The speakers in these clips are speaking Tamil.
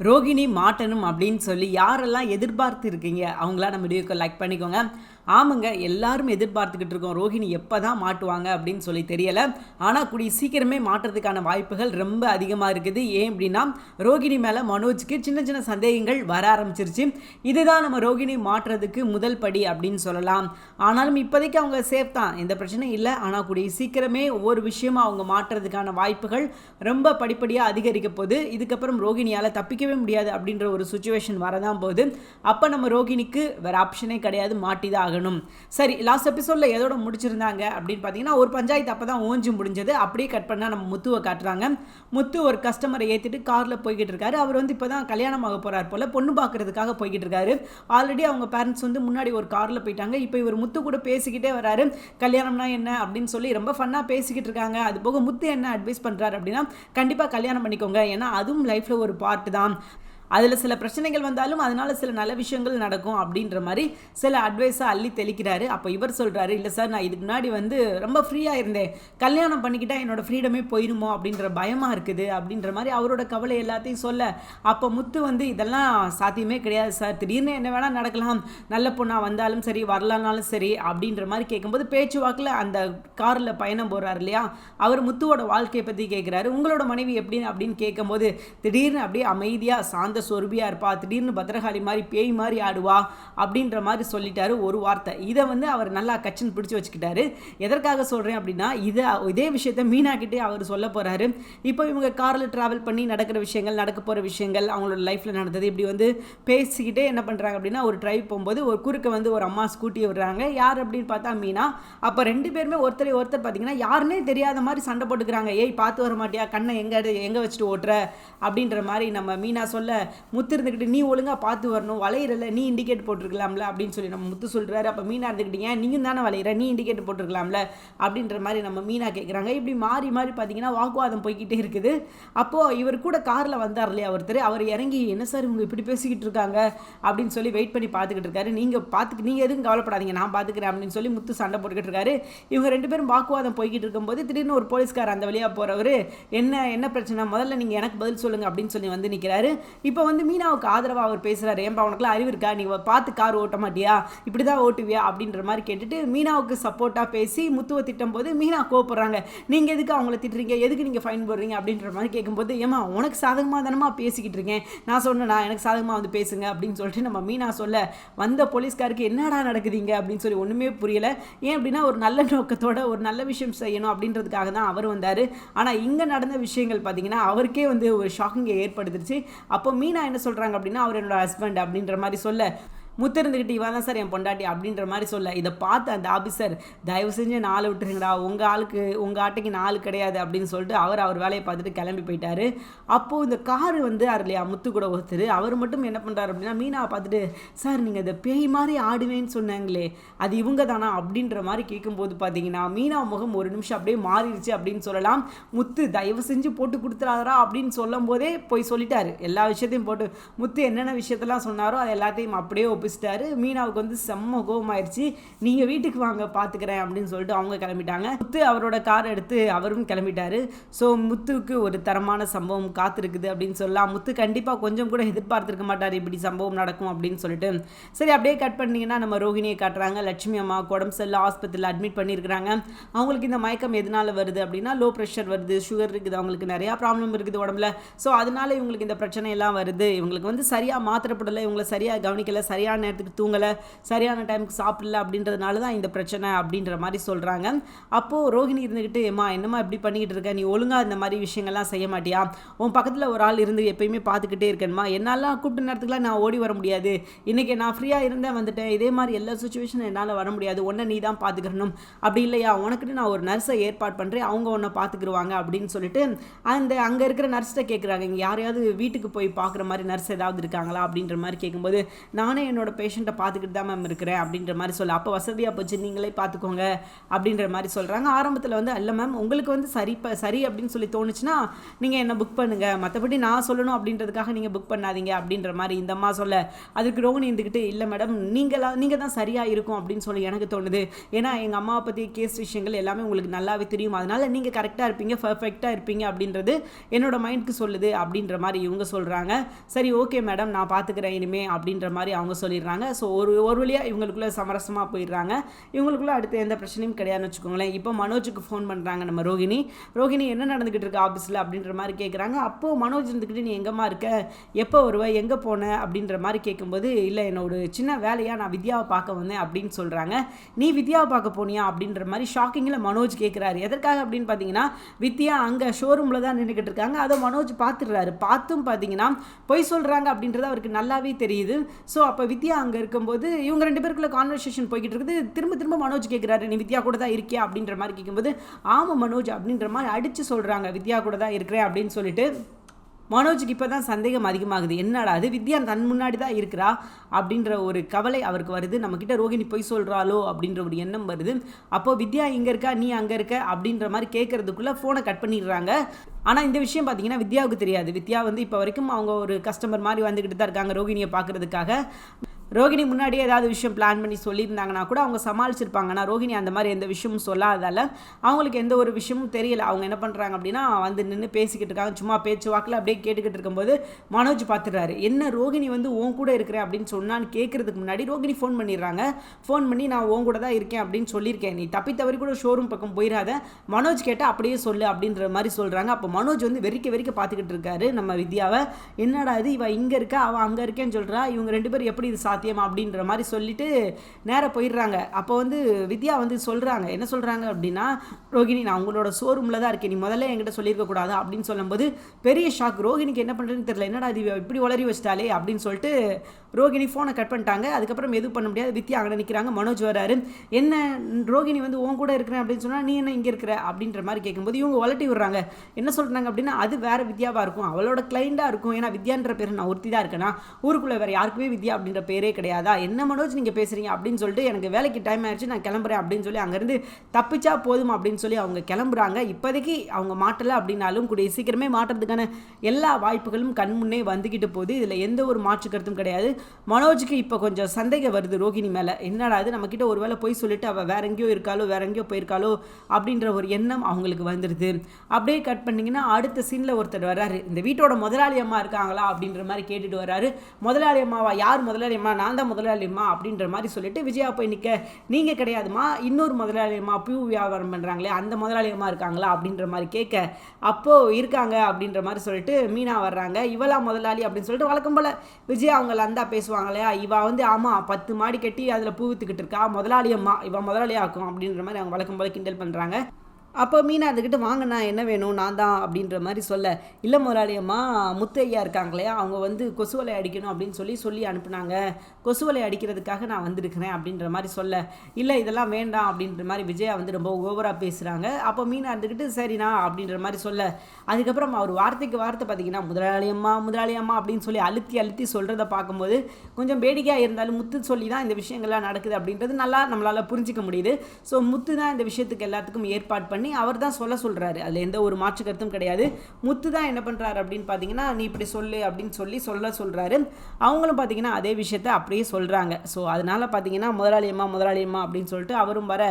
ரோகிணி மாட்டணும் அப்படின்னு சொல்லி யாரெல்லாம் எதிர்பார்த்து இருக்கீங்க அவங்களாம் நம்ம வீடியோக்கு லைக் பண்ணிக்கோங்க. ஆமாங்க எல்லாரும் எதிர்பார்த்துக்கிட்டு இருக்கோம் ரோஹிணி எப்போ தான் மாட்டுவாங்க அப்படின்னு சொல்லி தெரியலை. ஆனால் கூடிய சீக்கிரமே மாட்டுறதுக்கான வாய்ப்புகள் ரொம்ப அதிகமாக இருக்குது. ஏன் அப்படின்னா ரோகிணி மேலே மனோஜ்க்கு சின்ன சின்ன சந்தேகங்கள் வர ஆரம்பிச்சிருச்சு. இதுதான் நம்ம ரோகிணி மாற்றுறதுக்கு முதல் படி அப்படின்னு சொல்லலாம். ஆனாலும் இப்போதைக்கு அவங்க சேஃப் தான். எந்த பிரச்சனையும் இல்லை. ஆனால் கூடிய சீக்கிரமே ஒவ்வொரு விஷயமும் அவங்க மாற்றுறதுக்கான வாய்ப்புகள் ரொம்ப படிப்படியாக அதிகரிக்க போகுது. இதுக்கப்புறம் ரோகிணியால் தப்பிக்கவே முடியாது அப்படின்ற ஒரு சுச்சுவேஷன் வரதான் போகுது. அப்போ நம்ம ரோகிணிக்கு வேறு ஆப்ஷனே கிடையாது. மாட்டி தான் ஆகணும். சரி லாஸ்ட் எபிசோடில் எதோட முடிச்சிருந்தாங்க அப்படின்னு பார்த்தீங்கன்னா ஒரு பஞ்சாயத்து அப்போ தான் ஓஞ்சி முடிஞ்சது. அப்படியே கட் பண்ணால் நம்ம முத்துவை காட்டுறாங்க. முத்து ஒரு கஸ்டமரை ஏற்றிட்டு காரில் போய்கிட்டு இருக்காரு. அவர் வந்து இப்போ தான் கல்யாணம் ஆக போகிறார் போல் பொண்ணு பார்க்கறதுக்காக போய்கிட்டு இருக்காரு. ஆல்ரெடி அவங்க பேரண்ட்ஸ் வந்து முன்னாடி ஒரு காரில் போயிட்டாங்க. இப்போ இவர் முத்து கூட பேசிக்கிட்டே வராரு. கல்யாணம்னா என்ன அப்படின்னு சொல்லி ரொம்ப ஃபன்னாக பேசிக்கிட்டு இருக்காங்க. அது போக முத்து என்ன அட்வைஸ் பண்ணுறாரு அப்படின்னா கண்டிப்பாக கல்யாணம் பண்ணிக்கோங்க. ஏன்னா அதுவும் லைஃப்பில் ஒரு பார்ட்டு தான். அதில் சில பிரச்சனைகள் வந்தாலும் அதனால் சில நல்ல விஷயங்கள் நடக்கும் அப்படின்ற மாதிரி சில அட்வைஸை அள்ளி தெளிக்கிறாரு. அப்போ இவர் சொல்கிறாரு இல்லை சார் நான் இதுக்கு முன்னாடி வந்து ரொம்ப ஃப்ரீயாக இருந்தேன். கல்யாணம் பண்ணிக்கிட்டால் என்னோடய ஃப்ரீடமே போயிடுமோ அப்படின்ற பயமாக இருக்குது அப்படின்ற மாதிரி அவரோட கவலை எல்லாத்தையும் சொல்ல. அப்போ முத்து வந்து இதெல்லாம் சாத்தியமே கிடையாது சார் திடீர்னு என்ன வேணால் நடக்கலாம். நல்ல பொண்ணாக வந்தாலும் சரி வரலானாலும் சரி அப்படின்ற மாதிரி கேட்கும்போது பேச்சுவாக்கில் அந்த காரில் பயணம் போகிறாரு இல்லையா? அவர் முத்துவோட வாழ்க்கையை பற்றி கேட்குறாரு உங்களோட மனைவி எப்படின்னு அப்படின்னு கேட்கும்போது திடீர்னு அப்படியே அமைதியாக சாந்த சொருபியாக இருப்பா திடீர்னு பத்திரகாளி மாதிரி பேய் மாதிரி ஆடுவா அப்படின்ற மாதிரி சொல்லிட்டாரு ஒரு வார்த்தை. இதை வந்து அவர் நல்லா கச்சின்னு பிடிச்சி வச்சுக்கிட்டாரு. எதற்காக சொல்கிறேன் அப்படின்னா இதை இதே விஷயத்த மீனாக்கிட்டே அவர் சொல்ல போகிறாரு இப்போ இவங்க காரில் ட்ராவல் பண்ணி நடக்கிற விஷயங்கள் நடக்க போகிற விஷயங்கள் அவங்களோட லைஃப்பில் நடந்தது. இப்படி வந்து பேசிக்கிட்டே என்ன பண்ணுறாங்க அப்படின்னா ஒரு ட்ரைவ் போகும்போது ஒரு குறுக்க வந்து ஒரு அம்மா ஸ்கூட்டி விடுறாங்க. யார் அப்படின்னு பார்த்தா மீனா. அப்போ ரெண்டு பேருமே ஒருத்தர் ஒருத்தர் பார்த்தீங்கன்னா யாருன்னே தெரியாத மாதிரி சண்டை போட்டுக்கிறாங்க. ஏய் பார்த்து வர மாட்டியா? கண்ணை எங்கே எங்கே வச்சுட்டு ஓட்டுற? அப்படின்ற மாதிரி நம்ம மீனா சொல்ல முத்து இருந்துக்கிட்டு நீ ஒழுங்காக பார்த்து வரணும். வளையிறல நீ இண்டிகேட் போட்டிருக்கலாம்ல அப்படின்னு சொல்லி நம்ம முத்து சொல்கிறாரு அப்போ மீனா இருந்துக்கிட்டீங்க நீங்கள் தானே வளையிற? நீ இண்டிகேட் போட்டிருக்கலாம்ல அப்படின்ற மாதிரி நம்ம மீனா கேட்குறாங்க இப்படி மாறி மாறி பார்த்தீங்கன்னா வாக்குவாதம் போய்கிட்டே இருக்குது. அப்போது இவர் கூட காரில் வந்தார் இல்லையா ஒருத்தர்? அவர் இறங்கி என்ன சார் இவங்க இப்படி பேசிக்கிட்டு இருக்காங்க? அப்படின்னு சொல்லி வெயிட் பண்ணி பார்த்துக்கிட்டு இருக்காரு. நீங்கள் பார்த்துக்கு நீங்கள் எதுவும் கவலைப்படாதீங்க நான் பார்த்துக்கிறேன் அப்படின்னு சொல்லி முத்து சண்டை போட்டுக்கிட்டு இருக்காரு. இவங்க ரெண்டு பேரும் வாக்குவாதம் போய்கிட்டு இருக்கும்போது திடீர்னு ஒரு போலீஸ்கார் அந்த வழியாக போகிறவர் என்ன என்ன பிரச்சனை? முதல்ல நீங்கள் எனக்கு பதில் சொல்லுங்கள் அப்படின்னு சொல்லி வந்து நிற்கிறாரு இப்போ வந்து மீனாவுக்கு ஆதரவாக அவர் பேசுகிறாரு ஏன்பா உனக்குலாம் அறிவு இருக்கா? நீ பார்த்து கார் ஓட்ட மாட்டியா? இப்படி தான் ஓட்டுவியா? அப்படின்ற மாதிரி கேட்டுட்டு மீனாவுக்கு சப்போர்ட்டாக பேசி முத்துவை திட்டம் போது மீனா கோவப்படுறாங்க. நீங்கள் எதுக்கு அவங்கள திட்டுறீங்க? எதுக்கு நீங்கள் ஃபைன் போடுறீங்க? அப்படின்ற மாதிரி கேட்கும்போது ஏமா உனக்கு சாதகமாக தானமா பேசிக்கிட்டு இருக்கேன். நான் சொன்னேன் எனக்கு சாதகமாக வந்து பேசுங்க. அப்படின்னு சொல்லிட்டு நம்ம மீனா சொல்ல வந்த போலீஸ்காருக்கு என்னடா நடக்குதுங்க? அப்படின்னு சொல்லி ஒன்றுமே புரியலை. ஏன் அப்படின்னா ஒரு நல்ல நோக்கத்தோட ஒரு நல்ல விஷயம் செய்யணும் அப்படின்றதுக்காக தான் அவர் வந்தார். ஆனால் இங்கே நடந்த விஷயங்கள் பார்த்தீங்கன்னா அவருக்கே வந்து ஒரு ஷாக்கிங்கை ஏற்படுத்திருச்சு. அப்போ மீனா என்ன சொல்கிறாங்க அப்படின்னா அவர் என்னோட ஹஸ்பண்ட் அப்படின்ற மாதிரி சொல்ல. முத்திருந்துக்கிட்டு இவன் தான் சார் என் பொண்டாட்டி அப்படின்ற மாதிரி சொல்ல இதை பார்த்து அந்த ஆஃபீஸர் தயவு செஞ்சு நாலு விட்டுருங்கடா உங்கள் ஆளுக்கு உங்கள் ஆட்டைக்கு நாலு கிடையாது அப்படின்னு சொல்லிட்டு அவர் அவர் வேலையை பார்த்துட்டு கிளம்பி போயிட்டார். அப்போது இந்த காரு வந்து இல்லையா முத்து கூட ஒருத்தர் அவர் மட்டும் என்ன பண்ணுறாரு அப்படின்னா மீனாவை பார்த்துட்டு சார் நீங்கள் இந்த பேய் மாதிரி ஆடுவேன்னு சொன்னாங்களே அது இவங்க தானா? அப்படின்ற மாதிரி கேட்கும்போது பார்த்தீங்கன்னா மீனா முகம் ஒரு நிமிஷம் அப்படியே மாறிடுச்சு அப்படின்னு சொல்லலாம். முத்து தயவு செஞ்சு போட்டு கொடுத்துறாரா அப்படின்னு சொல்லும் போதே போய் சொல்லிட்டாரு. எல்லா விஷயத்தையும் போட்டு முத்து என்னென்ன விஷயத்தெல்லாம் சொன்னாரோ அது எல்லாத்தையும் அப்படியே ஒப்பிச்சிட்டாரு மீனாவுக்கு வந்து செம்ம கோபமாயிருச்சு. நீங்கள் வீட்டுக்கு வாங்க பார்த்துக்கிறேன் அப்படின்னு சொல்லிட்டு அவங்க கிளம்பிட்டாங்க. முத்து அவரோட கார் எடுத்து அவரும் கிளம்பிட்டாரு. ஸோ முத்துவுக்கு ஒரு தரமான சம்பவம் காத்திருக்குது அப்படின்னு சொல்லலாம். முத்து கண்டிப்பாக கொஞ்சம் கூட எதிர்பார்த்துருக்க மாட்டார். இப்படி சம்பவம் நடக்கும் அப்படின்னு சொல்லிட்டு. சரி அப்படியே கட் பண்ணிங்கன்னா நம்ம ரோகிணியை காட்டுறாங்க. லட்சுமி அம்மா உடம்பு செல்ல ஆஸ்பத்திரியில் அட்மிட் பண்ணியிருக்கிறாங்க. அவங்களுக்கு இந்த மயக்கம் எதனால வருது அப்படின்னா லோ ப்ரெஷர் வருது சுகர் இருக்குது அவங்களுக்கு நிறையா ப்ராப்ளம் இருக்குது உடம்புல. ஸோ அதனால இவங்களுக்கு இந்த பிரச்சனை எல்லாம் வருது. இவங்களுக்கு வந்து சரியாக மாத்திரப்படலை இவங்களை சரியாக கவனிக்கலை சரியாக சரியான நேரத்துக்கு தூங்கலை சரியான டைமுக்கு சாப்பிடல அப்படின்றதுனால தான் இந்த பிரச்சனை அப்படின்ற மாதிரி சொல்கிறாங்க அப்போது ரோஹிணி இருந்துக்கிட்டு ஏமா என்னம்மா இப்படி பண்ணிக்கிட்டு இருக்க? நீ ஒழுங்காக இந்த மாதிரி விஷயங்கள்லாம் செய்ய மாட்டியா? உன் பக்கத்தில் ஒரு ஆள் இருந்து எப்பயுமே பார்த்துக்கிட்டே இருக்கணுமா? என்னாலாம் கூப்பிட்ட நேரத்துக்குலாம் நான் ஓடி வர முடியாது. இன்றைக்கி நான் ஃப்ரீயாக இருந்தேன் வந்துட்டேன். இதே மாதிரி எல்லா சுச்சுவேஷனும் என்னால் வர முடியாது. உன்னை நீ தான் பார்த்துக்கணும் அப்படி இல்லையா? உனக்குன்னு நான் ஒரு நர்ஸை ஏற்பாடு பண்ணுறேன் அவங்க உன்னை பார்த்துக்குருவாங்க அப்படின்னு சொல்லிட்டு அந்த அங்கே இருக்கிற நர்ஸ்கிட்ட கேட்குறாங்க இங்கே யாரையாவது வீட்டுக்கு போய் பார்க்குற மாதிரி நர்ஸ் ஏதாவது இருக்காங்களா அப்படின்ற மாதிரி கேட்கும்போது நானே என்னோட என்னோட பேஷண்ட்டை பார்த்துக்கிட்டு தான் மேம் இருக்கிறேன் அப்படின்ற மாதிரி சொல்ல அப்போ வசதியாக போச்சு நீங்களே பார்த்துக்கோங்க அப்படின்ற மாதிரி சொல்கிறாங்க ஆரம்பத்தில் வந்து இல்லை மேம் உங்களுக்கு வந்து சரி இப்போ சரி அப்படின்னு சொல்லி தோணுச்சுன்னா நீங்கள் என்ன புக் பண்ணுங்கள் மற்றபடி நான் சொல்லணும் அப்படின்றதுக்காக நீங்கள் புக் பண்ணாதீங்க அப்படின்ற மாதிரி இந்த அம்மா சொல்ல. அதுக்கு ரோகிணி இருந்துக்கிட்டு இல்லை மேடம் நீங்களா நீங்கள் தான் சரியாக இருக்கும் அப்படின்னு சொல்லி எனக்கு தோணுது. ஏன்னா எங்கள் அம்மாவை பற்றி கேஸ் விஷயங்கள் எல்லாமே உங்களுக்கு நல்லாவே தெரியும். அதனால் நீங்கள் கரெக்டாக இருப்பீங்க பர்ஃபெக்டாக இருப்பீங்க அப்படின்றது என்னோட மைண்டுக்கு சொல்லுது அப்படின்ற மாதிரி இவங்க சொல்கிறாங்க சரி ஓகே மேடம் நான் பார்த்துக்கிறேன் இனிமே அப்படின்ற மாதிரி அவங்க சொல்லிடுறாங்க. ஸோ ஒரு ஒரு வழியாக இவங்களுக்குள்ளே சமரசமாக போயிடுறாங்க. இவங்களுக்குள்ள அடுத்து எந்த பிரச்சனையும் கிடையாதுன்னு வச்சுக்கோங்களேன். இப்போ மனோஜுக்கு ஃபோன் பண்ணுறாங்க நம்ம ரோகிணி. ரோஹிணி என்ன நடந்துக்கிட்டு இருக்கு ஆஃபீஸில் அப்படின்ற மாதிரி கேட்குறாங்க அப்போது மனோஜ் இருந்துக்கிட்டு நீ எங்கேம்மா இருக்க? எப்போ வருவ? எங்கே போன? அப்படின்ற மாதிரி கேட்கும்போது இல்லை என்னோட சின்ன வேலையாக நான் வித்யாவை பார்க்க வந்தேன் அப்படின்னு சொல்கிறாங்க நீ வித்யாவை பார்க்க போனியா? அப்படின்ற மாதிரி ஷாக்கிங்கில் மனோஜ் கேட்குறாரு எதற்காக அப்படின்னு பார்த்தீங்கன்னா வித்யா அங்கே ஷோரூமில் தான் நின்றுக்கிட்டு இருக்காங்க. அதை மனோஜ் பார்த்துடுறாரு பார்த்தும் பார்த்தீங்கன்னா பொய் சொல்கிறாங்க அப்படின்றது அவருக்கு நல்லாவே தெரியுது. ஸோ அப்போ வித் வித்யா அங்கே இருக்கும்போது இவங்க ரெண்டு பேருக்குள்ள கான்வர்சேஷன் போய்கிட்டு இருக்குது. திரும்ப திரும்ப மனோஜ் கேட்குறாரு நீ வித்யா கூட தான் இருக்கியா? அப்படின்ற மாதிரி கேட்கும்போது ஆமாம் மனோஜ் அப்படின்ற மாதிரி அடித்து சொல்கிறாங்க வித்யா கூட தான் இருக்கிறேன் அப்படின்னு சொல்லிட்டு மனோஜுக்கு இப்போ தான் சந்தேகம் அதிகமாகுது. என்னடா அது வித்யா தன் முன்னாடி தான் இருக்கிறா? அப்படின்ற ஒரு கவலை அவருக்கு வருது. நம்மக்கிட்ட ரோகிணி பொய் சொல்கிறாளோ அப்படின்ற ஒரு எண்ணம் வருது. அப்போது வித்யா இங்கே இருக்கா? நீ அங்கே இருக்க? அப்படின்ற மாதிரி கேட்குறதுக்குள்ளே ஃபோனை கட் பண்ணிடுறாங்க. ஆனால் இந்த விஷயம் பார்த்தீங்கன்னா வித்யாவுக்கு தெரியாது. வித்யா வந்து இப்போ வரைக்கும் அவங்க ஒரு கஸ்டமர் மாதிரி வந்துக்கிட்டு தான் இருக்காங்க ரோகிணியை பார்க்குறதுக்காக ரோகிணி முன்னாடியே ஏதாவது விஷயம் பிளான் பண்ணி சொல்லியிருந்தாங்கன்னா கூட அவங்க சமாளிச்சிருப்பாங்க ஆனால் ரோகிணி அந்த மாதிரி எந்த விஷயமும் சொல்லாததால் அவங்களுக்கு எந்த ஒரு விஷயமும் தெரியல. அவங்க என்ன பண்ணுறாங்க அப்படின்னா வந்து நின்று பேசிக்கிட்டு இருக்காங்க. சும்மா பேச்சு வாக்கில் அப்படியே கேட்டுக்கிட்டு இருக்கும்போது மனோஜ் பார்த்துடுறாரு என்ன ரோகிணி வந்து உன் கூட இருக்கிறேன் அப்படின்னு சொன்னான்னு கேட்குறதுக்கு முன்னாடி ரோகிணி ஃபோன் பண்ணிடுறாங்க. ஃபோன் பண்ணி நான் உன் கூட தான் இருக்கேன் அப்படின்னு சொல்லியிருக்கேன். நீ தப்பி தவறி கூட ஷோரூம் பக்கம் போயிடாத மனோஜ் கேட்டால் அப்படியே சொல்லு அப்படின்ற மாதிரி சொல்கிறாங்க அப்போ மனோஜ் வந்து வெறிக்க வெறிக்க பார்த்துக்கிட்டு இருக்காரு நம்ம வித்யாவை. என்னடா இது? இவ இங்கே இருக்கா? அவள் அங்கே இருக்கேன்னு சொல்கிறா இவங்க ரெண்டு பேரும் எப்படி இது சாத்தியம்? அப்படின்ற மாதிரி சொல்லிட்டு நேராக போயிடுறாங்க. அப்போ வந்து வித்யா வந்து சொல்கிறாங்க என்ன சொல்கிறாங்க அப்படின்னா ரோகிணி நான் உங்களோட ஷோரூமில் தான் இருக்கேன். நீ முதல்ல என்கிட்ட சொல்லியிருக்க கூடாது அப்படின்னு சொல்லும்போது பெரிய ஷாக் ரோகிணிக்கு என்ன பண்ணுறதுன்னு தெரியல. என்னடா இது இப்படி உளறி வச்சிட்டாலே அப்படின்னு சொல்லிட்டு ரோகிணி ஃபோனை கட் பண்ணிட்டாங்க. அதுக்கப்புறம் எதுவும் பண்ண முடியாது. வித்யா அங்கே நிற்கிறாங்க மனோஜ் வராரு என்ன ரோகிணி வந்து உன் கூட இருக்கிறேன் அப்படின்னு சொன்னால் நீ என்ன இங்கே இருக்கிற? அப்படின்ற மாதிரி கேட்கும்போது இவங்க வளட்டி விடுறாங்க. என்ன சொல்கிறாங்க அப்படின்னா அது வேறு வித்யாவாக இருக்கும். அவளோட கிளைண்டாக இருக்கும். ஏன்னா வித்யான்ற பேர் நான் ஒருத்தி தான் இருக்கேன்னா ஊருக்குள்ளே வேறு யாருக்குமே வித்யா அப்படின்ற பேரே கிடையாதா? என்ன மனோஜ் நீங்கள் பேசுகிறீங்க அப்படின்னு சொல்லிட்டு எனக்கு வேலைக்கு டைம் ஆயிடுச்சு நான் கிளம்புறேன் அப்படின்னு சொல்லி அங்கேருந்து தப்பிச்சா போதும் அப்படின்னு சொல்லி அவங்க கிளம்புறாங்க. இப்போதைக்கு அவங்க மாட்டலை அப்படின்னாலும் கூடிய சீக்கிரமே மாட்டுறதுக்கான எல்லா வாய்ப்புகளும் கண் முன்னே வந்துக்கிட்டு போகுது. இதில் எந்த ஒரு மாற்று கருத்தும் கிடையாது. மனோஜுக்கு இப்போ கொஞ்சம் சந்தேகம் வருது ரோகிணி மேலே. என்னடா அது நம்மக்கிட்ட ஒரு வேளை போய் சொல்லிட்டு அவள் வேற எங்கேயோ இருக்காளோ வேற எங்கேயோ போயிருக்காளோ அப்படின்ற ஒரு எண்ணம் அவங்களுக்கு வந்துடுது அப்படியே கட் பண்ணிங்கன்னா அடுத்த சீனில் ஒருத்தர் வர்றாரு. இந்த வீட்டோட முதலாளி அம்மா இருக்காங்களா அப்படின்ற மாதிரி கேட்டுட்டு வர்றாரு. முதலாளி அம்மாவா? யார் முதலாளி அம்மா? நான் தான் முதலாளிம்மா அப்படின்ற மாதிரி சொல்லிட்டு விஜயா போய் நிற்க நீங்கள் கிடையாதுமா இன்னொரு முதலாளி அம்மா பூ வியாபாரம் பண்ணுறாங்களே அந்த முதலாளி அம்மா இருக்காங்களா? அப்படின்ற மாதிரி கேட்க அப்போது இருக்காங்க அப்படின்ற மாதிரி சொல்லிட்டு மீனா வர்றாங்க. இவளா முதலாளி? அப்படின்னு சொல்லிட்டு வழக்கம் போல் விஜயா அவங்க லந்தா பேசுவாங்க இல்லையா? இவ வந்து ஆமாம் பத்து மாடி கட்டி அதில் பூ வித்துக்கிட்டு இருக்கா முதலாளி அம்மா இவன் முதலாளியாக்கும் அப்படின்ற மாதிரி அவங்க வழக்கம் போல் கிண்டல் பண்ணுறாங்க அப்போ மீனா அதுக்கிட்ட வாங்கண்ணா என்ன வேணும்? நான் தான் அப்படின்ற மாதிரி சொல்ல. இல்லை முதலாளியம்மா முத்தையா இருக்காங்களே அவங்க வந்து கொசுவலை அடிக்கணும் அப்படின்னு சொல்லி சொல்லி அனுப்புனாங்க. கொசுவலை அடிக்கிறதுக்காக நான் வந்திருக்கிறேன் அப்படின்ற மாதிரி சொல்ல. இல்லை இதெல்லாம் வேண்டாம் அப்படின்ற மாதிரி விஜயா வந்து ரொம்ப ஓவராக பேசுகிறாங்க அப்போ மீனா இருந்துக்கிட்டு சரிண்ணா அப்படின்ற மாதிரி சொல்ல. அதுக்கப்புறம் அவர் வார்த்தைக்கு வார்த்தை பார்த்தீங்கன்னா முதலாளியம்மா முதலாளியம்மா அப்படின்னு சொல்லி அழுத்தி அழுத்தி சொல்கிறத பார்க்கும்போது கொஞ்சம் வேடிக்கையாக இருந்தாலும் முத்து சொல்லி தான் இந்த விஷயங்கள்லாம் நடக்குது அப்படின்றது நல்லா நம்மளால் புரிஞ்சிக்க முடியுது. ஸோ முத்து தான் இந்த விஷயத்துக்கு எல்லாத்துக்கும் ஏற்பாடு பண்ணி அவர் தான் சொல்ல சொல்கிறாரு அதில் எந்த ஒரு மாற்று கருத்தும் கிடையாது. முத்து தான் என்ன பண்ணுறாரு அப்படின்னு பார்த்தீங்கன்னா நீ இப்படி சொல்லு அப்படின்னு சொல்லி சொல்ல சொல்கிறாரு அவங்களும் பார்த்தீங்கன்னா அதே விஷயத்த அப்படியே சொல்கிறாங்க ஸோ அதனால் பார்த்தீங்கன்னா முதலாளியம்மா முதலாளியம்மா அப்படின்னு சொல்லிட்டு அவரும் வர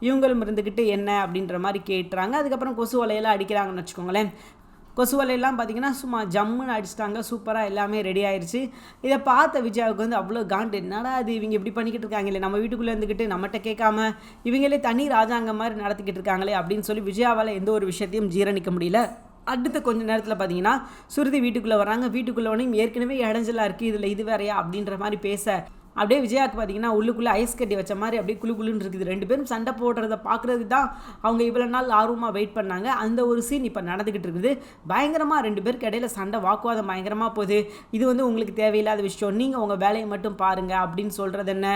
இவங்களும் இருந்துக்கிட்டு என்ன அப்படின்ற மாதிரி கேட்டுறாங்க. அதுக்கப்புறம் கொசு வலையெல்லாம் அடிக்கிறாங்கன்னு வச்சுக்கோங்களேன். கொசு வலையெல்லாம் பார்த்தீங்கன்னா சும்மா ஜம்முன்னு அடிச்சிட்டாங்க. சூப்பராக எல்லாமே ரெடி ஆயிடுச்சு இதை பார்த்த விஜயாவுக்கு வந்து அவ்வளோ காண்டு என்னடா அது இவங்க இப்படி பண்ணிக்கிட்டு இருக்காங்களே நம்ம வீட்டுக்குள்ளே இருந்துக்கிட்டு நம்மகிட்ட கேட்காம இவங்களே தனி ராஜாங்க மாதிரி நடத்திக்கிட்டு இருக்காங்களே அப்படின்னு சொல்லி விஜயாவால் எந்த ஒரு விஷயத்தையும் ஜீரணிக்க முடியல. அடுத்த கொஞ்சம் நேரத்தில் பார்த்தீங்கன்னா சுருதி வீட்டுக்குள்ளே வராங்க வீட்டுக்குள்ளே உடனே ஏற்கனவே இடைஞ்சலாக இருக்குது இதில் இது வேறையா? அப்படின்ற மாதிரி பேச அப்படியே விஜயாவுக்கு பார்த்தீங்கன்னா உள்ளுக்குள்ளே ஐஸ் கட்டி வச்ச மாதிரி அப்படியே குளு குளுன்னு இருக்குது. ரெண்டு பேரும் சண்டை போடுறத பார்க்குறதுக்கு தான் அவங்க இவ்வளோ நாள் ஆர்வமாக வெயிட் பண்ணாங்க. அந்த ஒரு சீன் இப்போ நடந்துக்கிட்டு இருக்குது. பயங்கரமாக ரெண்டு பேருக்கு இடையில சண்டை வாக்குவாதம் பயங்கரமாக போகுது. இது வந்து உங்களுக்கு தேவையில்லாத விஷயம். நீங்கள் உங்கள் வேலையை மட்டும் பாருங்கள் அப்படின்னு சொல்கிறது என்ன?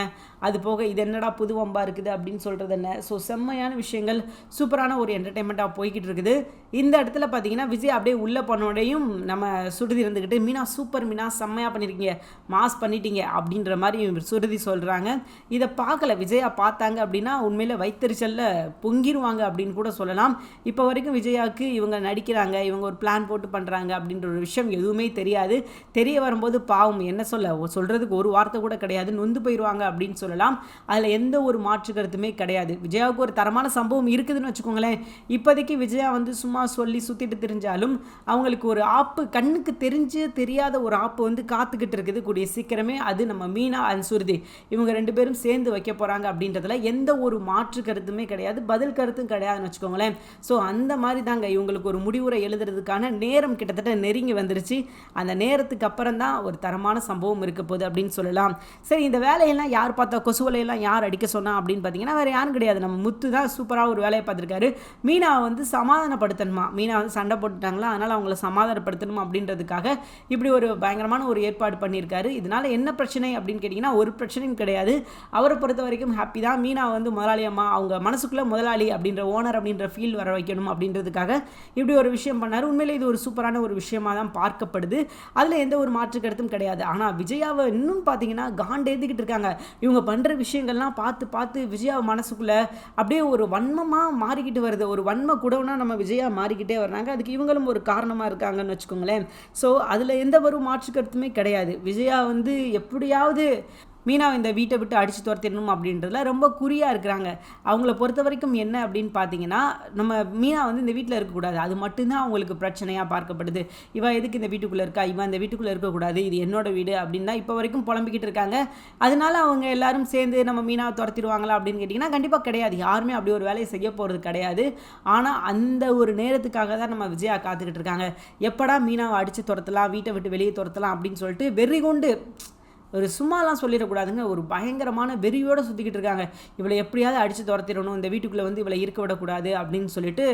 அது போக இது என்னடா புது வம்பாக இருக்குது அப்படின்னு சொல்கிறது என்ன? ஸோ செம்மையான விஷயங்கள். சூப்பரான ஒரு என்டர்டைன்மெண்ட்டாக போய்கிட்டு இருக்குது. இந்த இடத்துல பார்த்தீங்கன்னா விஜய் அப்படியே உள்ளே பண்ணோடையும் நம்ம சுடுதி இருந்துக்கிட்டு மீனா சூப்பர் மீனா செம்மையாக பண்ணியிருக்கீங்க மாஸ் பண்ணிட்டீங்க. அப்படின்ற மாதிரி சுருதி சொல்கிறாங்க இதை பார்க்கல விஜயா பார்த்தாங்க அப்படின்னா உண்மையில் வைத்தறிச்சலில் பொங்கிருவாங்க அப்படின்னு கூட சொல்லலாம். இப்போ வரைக்கும் விஜயாவுக்கு இவங்க நடிக்கிறாங்க இவங்க ஒரு பிளான் போட்டு பண்ணுறாங்க அப்படின்ற ஒரு விஷயம் எதுவுமே தெரியாது. தெரிய வரும்போது பாவம் என்ன சொல்ல? சொல்கிறதுக்கு ஒரு வார்த்தை கூட கிடையாது. நொந்து போயிடுவாங்க அப்படின்னு சொல்லலாம். அதில் எந்த ஒரு மாற்று கருத்துமே கிடையாது. விஜயாவுக்கு ஒரு தரமான சம்பவம் இருக்குதுன்னு வச்சுக்கோங்களேன். இப்போதைக்கு விஜயா வந்து சும்மா சொல்லி சுற்றிட்டு தெரிஞ்சாலும் அவங்களுக்கு ஒரு ஆப்பு கண்ணுக்கு தெரிஞ்சு தெரியாத ஒரு ஆப்பு வந்து காத்துக்கிட்டு இருக்குது. கூடிய சீக்கிரமே அது நம்ம மீனா அண்ட் சுருதி இவங்க ரெண்டு பேரும் சேர்ந்து வைக்க போகிறாங்க அப்படின்றதுல எந்த ஒரு மாற்று கருத்துமே கிடையாது. பதில் கருத்தும் கிடையாதுன்னு வச்சுக்கோங்களேன். ஸோ அந்த மாதிரி தாங்க இவங்களுக்கு ஒரு முடிவுரை எழுதுறதுக்கான நேரம் கிட்டத்தட்ட நெருங்கி வந்துருச்சு. அந்த நேரத்துக்கு அப்புறம் தான் ஒரு தரமான சம்பவம் இருக்க போகுது அப்படின்னு சொல்லலாம். சரி இந்த வேலையெல்லாம் யார் பார்த்தா கொசுவலையெல்லாம் யார் அடிக்க சொன்னா அப்படின்னு பார்த்தீங்கன்னா வேறு யாரும் கிடையாது. நம்ம முத்து தான் சூப்பராக ஒரு வேலையை பார்த்துருக்காரு. மீனாவை வந்து சமாதானப்படுத்தணுமா? மீனா வந்து சண்டை போட்டுட்டாங்களா? அதனால் அவங்கள சமாதானப்படுத்தணுமா அப்படின்றதுக்காக இப்படி ஒரு பயங்கரமான ஒரு ஏற்பாடு பண்ணியிருக்காரு. இதனால் என்ன பிரச்சனை அப்படின்னு கேட்டிங்கன்னா ஒரு பிரச்சனையும் கிடையாது. அவரை பொறுத்த வரைக்கும் ஹாப்பி தான். மீனா வந்து முதலாளி அம்மா. அவங்க மனசுக்குள்ளே முதலாளி அப்படின்ற ஓனர் அப்படின்ற ஃபீல் வர வைக்கணும் அப்படின்றதுக்காக இப்படி ஒரு விஷயம் பண்ணார். உண்மையிலே இது ஒரு சூப்பரான ஒரு விஷயமாக தான் பார்க்கப்படுது. அதில் எந்த ஒரு மாற்று கருத்தும் கிடையாது. ஆனால் விஜயாவை இன்னும் பார்த்தீங்கன்னா காண்டேந்திக்கிட்டு இருக்காங்க. இவங்க பண்ணுற விஷயங்கள்லாம் பார்த்து பார்த்து விஜயா மனசுக்குள்ளே அப்படியே ஒரு வன்மமாக மாறிக்கிட்டு வருது. ஒரு வன்ம கூடவுனா நம்ம விஜயா மாறிக்கிட்டே வர்றாங்க. அதுக்கு இவங்களும் ஒரு காரணமாக இருக்காங்கன்னு வச்சுக்கோங்களேன். ஸோ அதில் எந்த ஒரு மாற்று கருத்துமே கிடையாது. விஜயா வந்து எப்படியாவது மீனாவை இந்த வீட்டை விட்டு அடித்து துரத்திடணும் அப்படின்றதுல ரொம்ப குறியாக இருக்கிறாங்க. அவங்கள பொறுத்த வரைக்கும் என்ன அப்படின்னு பார்த்தீங்கன்னா நம்ம மீனா வந்து இந்த வீட்டில் இருக்கக்கூடாது. அது மட்டும்தான் அவங்களுக்கு பிரச்சனையாக பார்க்கப்படுது. இவன் எதுக்கு இந்த வீட்டுக்குள்ளே இருக்கா? இவன் இந்த வீட்டுக்குள்ளே இருக்கக்கூடாது. இது என்னோட வீடு அப்படின்னு தான் இப்போ வரைக்கும் புலம்பிக்கிட்டு இருக்காங்க. அதனால அவங்க எல்லாரும் சேர்ந்து நம்ம மீனாவை துரத்திடுவாங்களா அப்படின்னு கேட்டிங்கன்னா கண்டிப்பாக கிடையாது. யாருமே அப்படி ஒரு வேலையை செய்ய போகிறது கிடையாது. ஆனால் அந்த ஒரு நேரத்துக்காக தான் நம்ம விஜயா காத்துக்கிட்டு இருக்காங்க. எப்படா மீனாவை அடித்து துரத்தலாம் வீட்டை விட்டு வெளியே துரத்தலாம் அப்படின்னு சொல்லிட்டு வெறி கொண்டு ஒரு சும்மாலாம் சொல்லிடக்கூடாதுங்க. ஒரு பயங்கரமான வெறியோடு சுற்றிக்கிட்டு இருக்காங்க. இவளை எப்படியாவது அடித்து துரத்திடணும். இந்த வீட்டுக்குள்ளே வந்து இவளை இருக்க விடக்கூடாது அப்படின்னு சொல்லிட்டு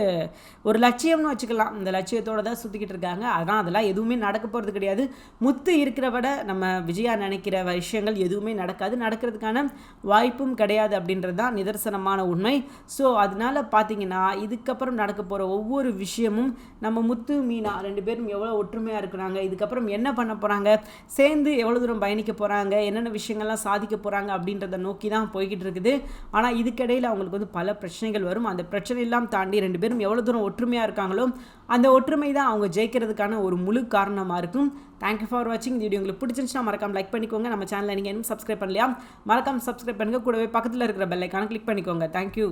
ஒரு லட்சியம்னு வச்சுக்கலாம். இந்த லட்சியத்தோடு தான் சுற்றிக்கிட்டு இருக்காங்க. அதான் அதெல்லாம் எதுவுமே நடக்க போகிறது கிடையாது. முத்து இருக்கிற விட நம்ம விஜயா நினைக்கிற விஷயங்கள் எதுவுமே நடக்காது. நடக்கிறதுக்கான வாய்ப்பும் கிடையாது அப்படின்றது தான் நிதர்சனமான உண்மை. ஸோ அதனால் பார்த்தீங்கன்னா இதுக்கப்புறம் நடக்க போகிற ஒவ்வொரு விஷயமும் நம்ம முத்து மீனா ரெண்டு பேரும் எவ்வளோ ஒற்றுமையாக இருக்கிறாங்க. இதுக்கப்புறம் என்ன பண்ண போகிறாங்க சேர்ந்து எவ்வளோ தூரம் பயணிக்க போகிறாங்க என்னென்ன விஷயங்கள்லாம் சாதிக்க போகிறாங்க அப்படின்றத நோக்கி தான் போய்கிட்டு இருக்குது. ஆனால் இதுக்கிடையில் அவங்களுக்கு வந்து பல பிரச்சனைகள் வரும். அந்த பிரச்சனையெல்லாம் தாண்டி ரெண்டு பேரும் எவ்வளோ தூரம் ஒற்றுமையாக இருக்காங்களோ அந்த ஒற்றுமை தான் அவங்க ஜெயிக்கிறதுக்கான ஒரு முழு காரணமாக இருக்கும். தேங்க்யூ ஃபார் வாட்சிங் இந்த வீடியோ உங்களுக்கு பிடிச்சிருந்துச்சுன்னா மறக்காம லைக் பண்ணிக்கோங்க. நம்ம சேனலை நீங்கள் இன்னும் சப்ஸ்கிரைப் பண்ணலையா மறக்காம சப்ஸ்கிரைப் பண்ணுங்க. கூடவே பக்கத்தில் இருக்கிற பெல்லைக்கான கிளிக் பண்ணிக்கோங்க. தேங்க்யூ